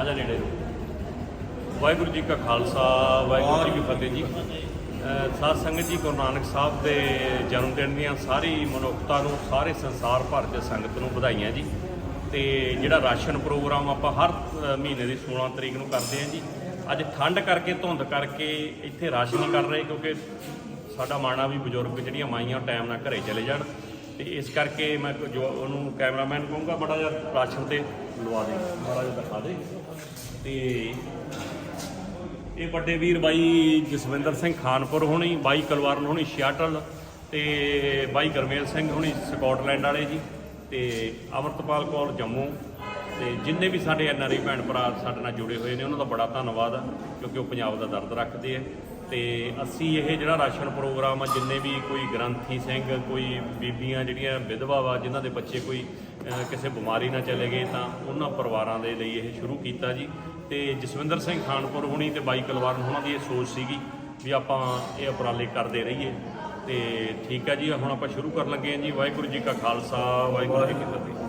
ਆ ਜਾ ਨੇੜੇ ਵਾਹਿਗੁਰੂ ਜੀ ਕਾ ਖਾਲਸਾ, ਵਾਹਿਗੁਰੂ ਜੀ ਕੀ ਫਤਿਹ ਜੀ। ਅਹ ਸਾਧ ਸੰਗਤ ਜੀ, ਗੁਰੂ ਨਾਨਕ ਸਾਹਿਬ ਦੇ ਜਨਮ ਦਿਨ ਦੀਆਂ ਸਾਰੀ ਮਨੁੱਖਤਾ ਨੂੰ, ਸਾਰੇ ਸੰਸਾਰ ਭਰ ਦੇ ਸੰਗਤ ਨੂੰ ਵਧਾਈਆਂ ਜੀ। ਤੇ ਜਿਹੜਾ ਰਾਸ਼ਨ ਪ੍ਰੋਗਰਾਮ ਆਪਾਂ ਹਰ ਮਹੀਨੇ ਦੀ 16 ਤਰੀਕ ਨੂੰ ਕਰਦੇ ਹਾਂ ਜੀ। ਅੱਜ ਠੰਡ ਕਰਕੇ, ਧੁੰਦ ਕਰਕੇ ਇੱਥੇ ਰਾਸ਼ਨ ਨਹੀਂ ਕਰ ਰਹੇ, ਕਿਉਂਕਿ ਸਾਡਾ ਮਾਣਾ ਵੀ ਬਜ਼ੁਰਗ ਜਿਹੜੀਆਂ ਮਾਈਆਂ ਟਾਈਮ ਨਾਲ ਘਰੇ ਚਲੇ ਜਾਣ। ਤੇ ਇਸ ਕਰਕੇ ਮੈਂ ਕੋ- ਜੋ ਉਹਨੂੰ ਕੈਮਰਾਮੈਨ ਕਹੂੰਗਾ ਬੜਾ ਜਿਹਾ ਰਾਸ਼ਨ ਤੇ ਲਵਾ ਦੇ ਬੜਾ ਜਿਹਾ ਦਿਖਾ ਦੇ। ਤੇ ਇਹ ਵੱਡੇ ਵੀਰ ਬਾਈ ਜਸਵਿੰਦਰ ਸਿੰਘ ਖਾਨਪੁਰ ਹੋਣੀ, ਬਾਈ ਕਲਵਾਰਨ ਹੋਣੀ, ਸ਼ਿਆਟਲ ਤੇ ਬਾਈ ਗਰਮੇਲ ਸਿੰਘ ਹੋਣੀ, ਸਕਾਟਲੈਂਡ ਵਾਲੇ ਜੀ ਤੇ ਅਮਰਤਪਾਲ ਕੌਰ ਜੰਮੂ ਤੇ ਜਿੰਨੇ ਵੀ ਸਾਡੇ ਐਨਆਰਆਈ ਭੈਣ ਭਰਾ ਸਾਡੇ ਨਾਲ ਜੁੜੇ ਹੋਏ ਨੇ, ਉਹਨਾਂ ਦਾ ਬੜਾ ਧੰਨਵਾਦ ਆ, ਕਿਉਂਕਿ ਉਹ ਪੰਜਾਬ ਦਾ ਦਰਦ ਰੱਖਦੇ ਆ। ਤੇ ਅਸੀਂ ਇਹ ਜਿਹੜਾ ਰਾਸ਼ਨ ਪ੍ਰੋਗਰਾਮ ਆ, ਜਿੰਨੇ ਵੀ ਕੋਈ ਗ੍ਰੰਥੀ ਸਿੰਘ, ਕੋਈ ਬੀਬੀਆਂ ਜਿਹੜੀਆਂ ਵਿਧਵਾ ਵਾ ਜਿਨ੍ਹਾਂ ਦੇ ਬੱਚੇ ਕੋਈ ਕਿਸੇ ਬਿਮਾਰੀ ਨਾਲ ਚਲੇ ਗਏ, ਤਾਂ ਉਹਨਾਂ ਪਰਿਵਾਰਾਂ ਦੇ ਲਈ ਇਹ ਸ਼ੁਰੂ ਕੀਤਾ ਜੀ। ਤੇ ਜਸਵਿੰਦਰ ਸਿੰਘ ਖਾਨਪੁਰ ਹੁਣੀ ਤੇ ਬਾਈ ਕਲਵਾਰਨ ਉਹਨਾਂ ਦੀ ਇਹ ਸੋਚ ਸੀਗੀ ਵੀ ਆਪਾਂ ਇਹ ਉਪਰਾਲੇ ਕਰਦੇ ਰਹੀਏ। ਤੇ ਠੀਕ ਆ ਜੀ, ਹੁਣ ਆਪਾਂ ਸ਼ੁਰੂ ਕਰਨ ਲੱਗੇ ਹਾਂ ਜੀ। ਵਾਹਿਗੁਰੂ ਜੀ ਕਾ ਖਾਲਸਾ, ਵਾਹਿਗੁਰੂ ਜੀ ਕੀ ਫਤਿਹ।